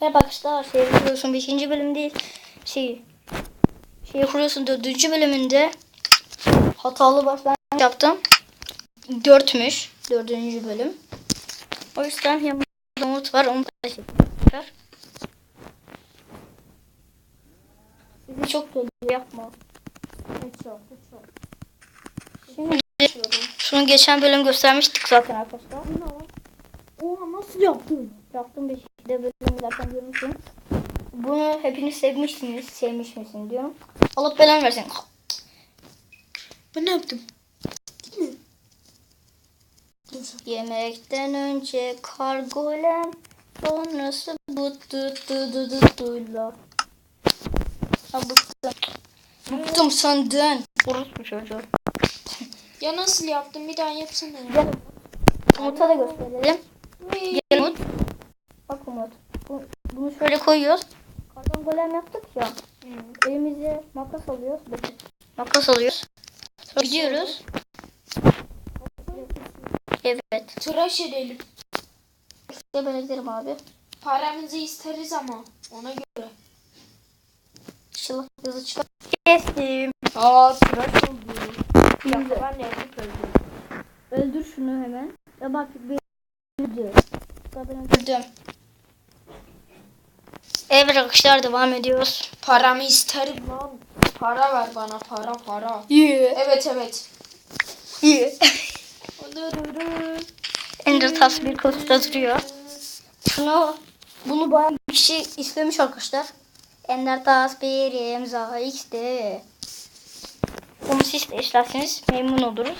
Merhaba arkadaşlar. Şey kuruyorsun 5. bölüm değil. Şey şey kuruyorsun 4. bölümünde hatalı başlangıç yaptım. 4'müş 4. bölüm. O yüzden yanımda Umut var. Umut da yapar. Bizi çok dolu yapma. Çok çok. Şimdi şunu geçen bölüm göstermiştik zaten arkadaşlar. Oha nasıl yaptın? Yaptım 5. bölümü zaten görmüşsün. Bunu hepiniz sevmişsiniz. Sevmiş misin diyorum. Allah belanı versin. Ben ne yaptım? Yemekten önce kargolem sonrası bu du du du du duyla. Ha bıktım. Bıktım senden. Orospu çocuğu. Ya nasıl yaptın? Bir daha yapsana. ya. Gel. Umut'a da gösterelim. Gel Umut. Bu- Bunu şöyle koyuyoruz. Karton golem yaptık ya. Elimize makas alıyoruz. Bakın. Makas alıyoruz. Sonra gidiyoruz. Evet. Tıraş edelim. İşte ben ederim abi. Paramızı isteriz ama ona göre. İnşallah yazı çıkar. Kestim. Aa tıraş oldu. Dakika ben de öldüm. Öldür şunu hemen. Ya bak bir öldü. Ben öldürdüm. Evet arkadaşlar devam ediyoruz. Paramı isterim lan. Para ver bana para para. Yeah. Evet evet. Yeah. Ender Tas bir kutuda duruyor. Şunu bunu bayağı bir kişi istemiş arkadaşlar. Ender Tas bir imza x'de. Bunu siz de isterseniz memnun oluruz.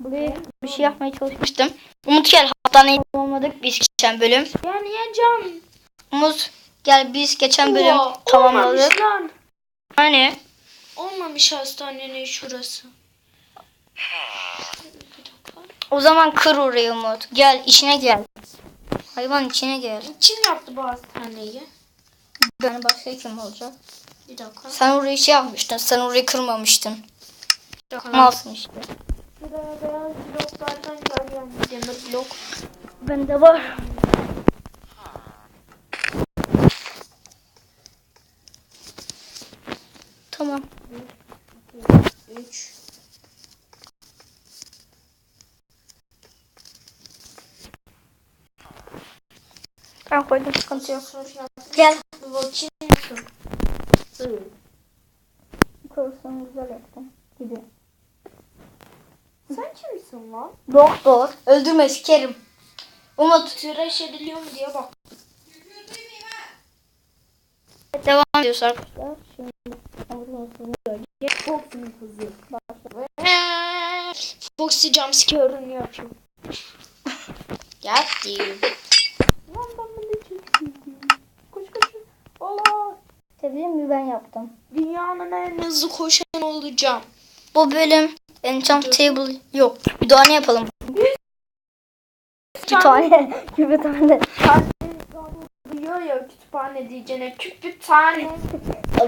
Buraya bir şey yapmaya çalışmıştım. Umut gel hastaneye olmadık biz geçen bölüm. Ya niye Umut gel biz geçen bölüm Oha, tamamladık. Olmamış lan. Hani Olmamış hastanenin şurası. Bir dakika. o zaman kır orayı Umut. Gel işine gel. Hayvan içine gel. Kim yaptı bu hastaneyi? Ben başka kim olacak? Bir dakika. Sen orayı şey yapmıştın. Sen orayı kırmamıştın. Bir dakika. Malsın işte. Şuraya beyaz bloklardan görüyorum. Demir blok. Bende var. Tamam. 3. Ben koydum sıkıntı yok. Gel. Bakayım. Korsan güzel yaptım. Gibi. Sen kimsin lan? Doktor. Öldürme sikerim. Umut. Tıraş ediliyor mu diye bak. Devam ediyoruz arkadaşlar. Şimdi Umut'un görecek. Fox'un kızı. Foxy jumpscare'ını yapıyor. Geldim. Lan ben bunu çektim. Koş koş. Allah. Tabii mi ben yaptım. Dünyanın en hızlı koşan olacağım. Bu bölüm enchant table yok. Bir tane yapalım. Bir tane. Bir tane. Diyor ya kütüphane diyeceğine kütüphane.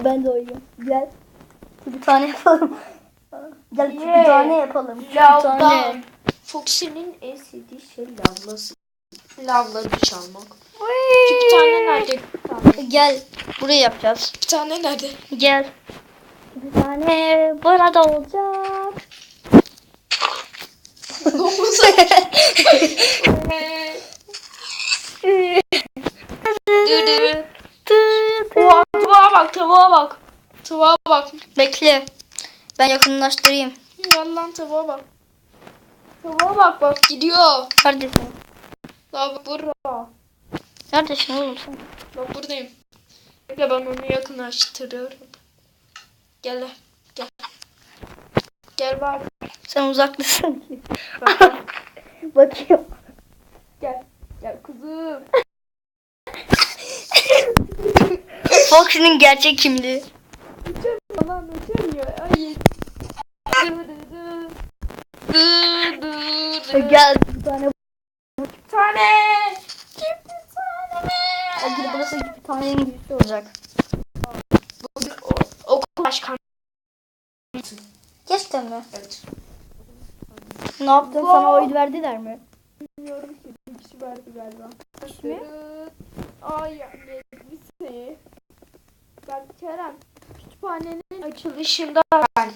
Ben de oynuyorum. Gel. Bir tane yapalım. Gel tane yapalım. Bir tane. Lavdan. Foxy'nin en sevdiği şey lavlası. Lavları çalmak. Kütüphane nerede? Kütüphane. Gel. Burayı yapacağız. Kütüphane nerede? Gel. Bir tane burada olacak. Domuz. Tavuğa bak. Bekle. Ben yakınlaştırayım. Gel lan tavuğa bak. Tavuğa bak bak gidiyor. Neredesin? La burada. Neredesin oğlum sen? Bak buradayım. Bekle ben onu yakınlaştırıyorum. Gel lan, gel. Gel bak. Sen uzaklısın. Bak, bak. Bakıyorum. Gel. Gel kuzum. Foxy'nin gerçek kimliği. Uçamıyor lan uçamıyor. Ay. Gel bir tane. Bir tane. Bir tane. Hadi burası bir tanenin gibisi olacak. Bugün okul başkanı. Gerçekten mi? Evet. Ne yaptın? Sana oy verdiler mi? Bilmiyorum ki. Bir kişi verdi galiba. mi? Ay yani bir şey. Ben Kerem. Kütüphanenin açılışında ben.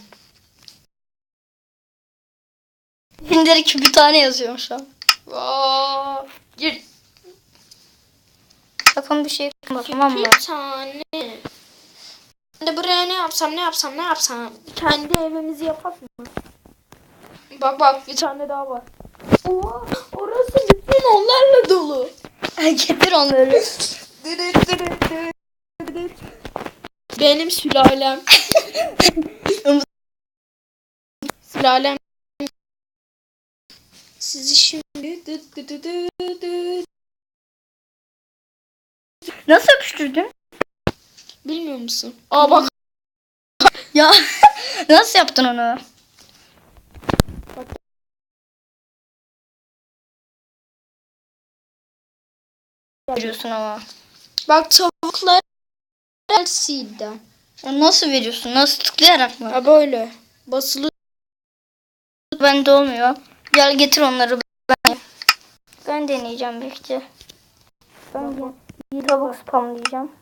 Birileri ki bir tane yazıyor şu an. Aa, gir. Sakın bir şey yapma tamam mı? Kütüphane. De buraya ne yapsam ne yapsam ne yapsam. Kendi evimizi yapak mı? Bak bak bir tane daha var. Oha orası bütün onlarla dolu. Getir onları. Benim sülalem. sülalem. Sizi şimdi dıt dıt dıt dıt dıt. Nasıl yapıştırdın? bilmiyor musun? Aa bak Ya nasıl yaptın onu? Veriyorsun ama. bak tavuklar Ya nasıl veriyorsun? Nasıl tıklayarak mı? Ha böyle. Basılı Bende olmuyor. Gel getir onları ben. Ben deneyeceğim bekle. Ben bir tavuk spamlayacağım.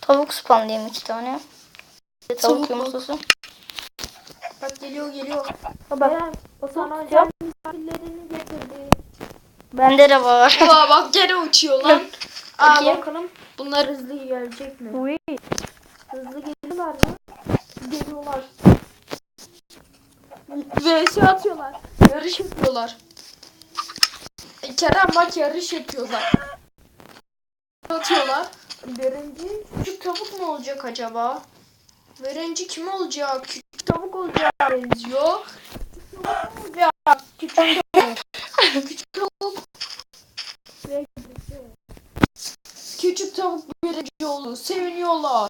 Tavuk spamlayayım iki tane. Tavuk Tavuk yumurtası. Bak geliyor geliyor. Ha, bak. Eren, o sana özel misafirlerini getirdi. Bende de var. Aa bak gene uçuyor lan. Aa Bakayım. bakalım. Bunlar hızlı gelecek mi? Uy. Hızlı geliyorlar mı? Geliyorlar. VS atıyorlar. Yarış yapıyorlar. E, Kerem bak yarış yapıyorlar. Atıyorlar. Birinci küçük tavuk mu olacak acaba? Birinci kim olacak? Küçük tavuk olacak benziyor. Küçük tavuk olacak. Küçük tavuk. Küçük tavuk. Küçük tavuk birinci oldu. Seviniyorlar.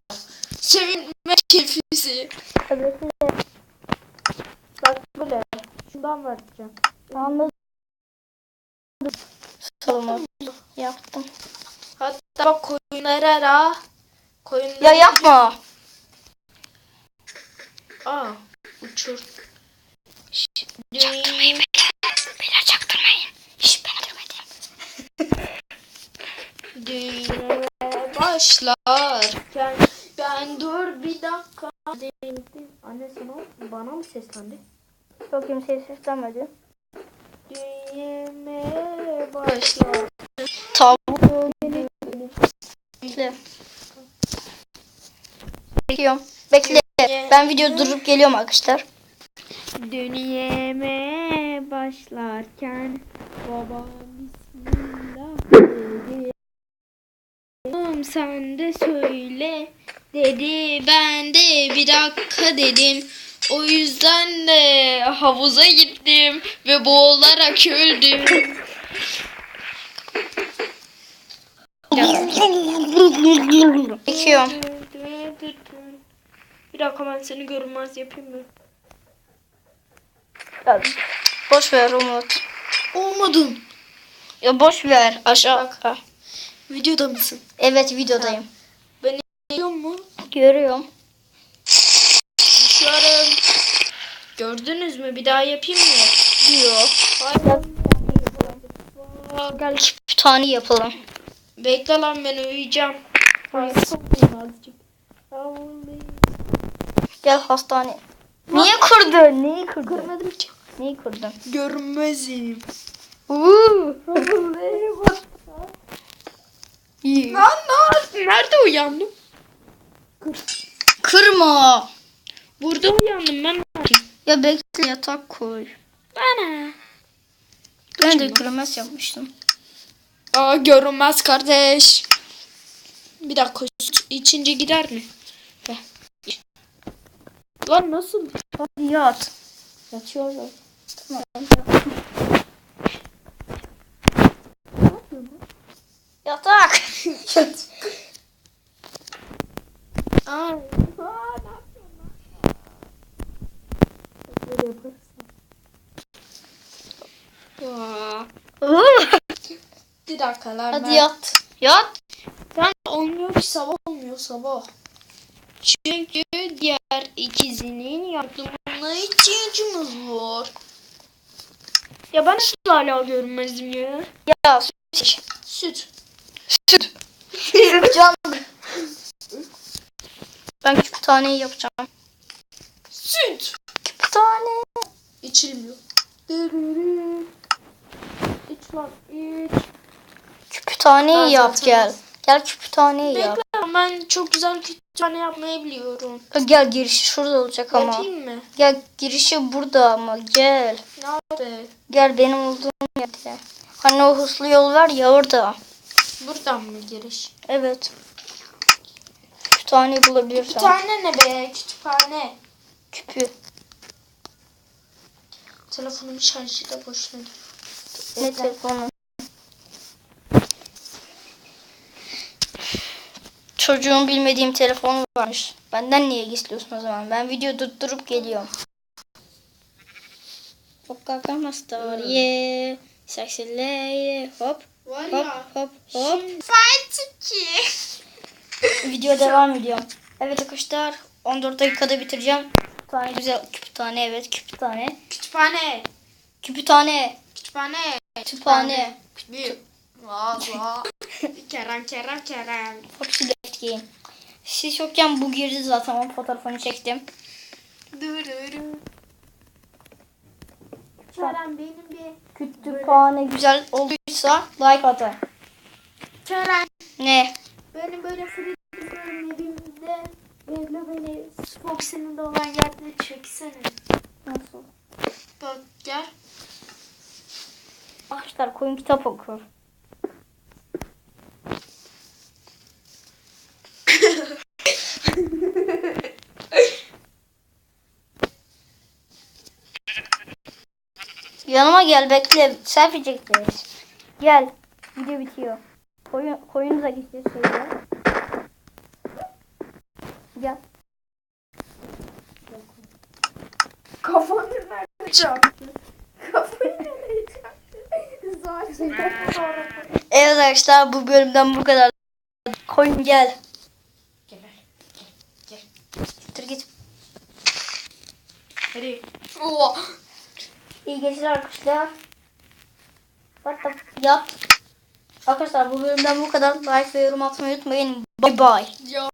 Sevinme keyfisi. Bak böyle. Şundan vereceğim. Anladım. Salma. Yaptım. Hatta bak koyunlara da. Koyunlara Ya yapma. Aa uçur. Çaktırmayın Başlarken ben dur bir dakika. Anne sana bana mı seslendi? Çok kimseye seslenmedi. Düğmeye başlar. Tavuk. Bekliyorum. Bekle. Ben video durup geliyorum arkadaşlar. Dünyeme başlarken babam bismillah. Oğlum sen de söyle dedi. Ben de bir dakika dedim. O yüzden de havuza gittim ve boğularak öldüm. Bekliyorum. Bir dakika ben seni görünmez yapayım mı? Boş ver Umut. Olmadın. Ya boş ver. Aşağı. Ha. Videoda mısın? Evet videodayım. Geliyor mu? Görüyorum. Düşüyorum. Gördünüz mü? Bir daha yapayım mı? Diyor. Hayır. Gel kütüphane yapalım. Bekle lan ben uyuyacağım. Gel hastane. Niye kurdun? Neyi kurdun? Görmedim ki. Neyi kurdun? Görmezim. Uuu. İyi. Lan lan. Nerede uyandım? Kırma. Burada uyandım ben. Ya bekle yatak koy. Bana. Ben de kırmaz yapmıştım. Aa görünmez kardeş. Bir dakika içince gider mi? Heh. Lan nasıl? Hadi yat. Yatıyorum. Yatak. Yat. Aa. Aa, ne yapıyorsun Bir Hadi ben. yat. Yat. Ben olmuyor ki sabah olmuyor sabah. Çünkü diğer ikizinin yardımına ihtiyacımız var. Ya ben nasıl hala görünmezim ya? Ya süt. Süt. Süt. Can. Ben küp taneyi yapacağım. Süt. Küp tane. İçilmiyor. İç lan iç. Küp taneyi Ben yap zaten- gel. Gel küp taneyi yap. Bekle ben çok güzel kütüphane yapmayı biliyorum. Gel girişi şurada olacak ama. Yapayım mı? Gel girişi burada ama gel. Nerede? Gel benim olduğum yerde. Hani o hızlı yol var ya orada. Buradan mı giriş? Evet. Kütüphaneyi bulabilirsen. Kütüphane ne be? Kütüphane. Küpü. Telefonumun şarjı da boşuna. Ne telefonu? Çocuğun bilmediğim telefonu varmış. Benden niye gizliyorsun o zaman? Ben video durdurup geliyorum. Hop kalkama star yeah. Sexy lady hop Var hop hop hop. Fight ki. Video devam ediyor. Evet arkadaşlar 14 dakikada bitireceğim. Kütüphane güzel. Kütüphane evet kütüphane. Kütüphane. Kütüphane. Kütüphane. Kütüphane. Bir. Vaa vaa. Kerem Kerem Kerem. Hepsi left game. Siz yokken bu girdi zaten. Onun fotoğrafını çektim. Dırırı. Kerem benim bir. Kütüphane güzel olduysa like atın. Kerem. Ne? Benim böyle Freddy'nin evimde böyle böyle Fox'un da olan yerde çeksene. Nasıl? Bak gel. Arkadaşlar koyun kitap okur. Yanıma gel bekle. Selfie çekeceğiz. Gel. Video bitiyor. Koyun, koyunu da geçeceğiz şöyle. Gel. Kafanı çarptı? Kafayı nereye çarptı? Zaten Evet arkadaşlar bu bölümden bu kadar. Koyun gel. Gel. Gel. Siktir git. Hadi. Oo. İyi geceler arkadaşlar. The yap. Arkadaşlar bu bölümden bu kadar. Like ve yorum atmayı unutmayın. Bye bye. Ya.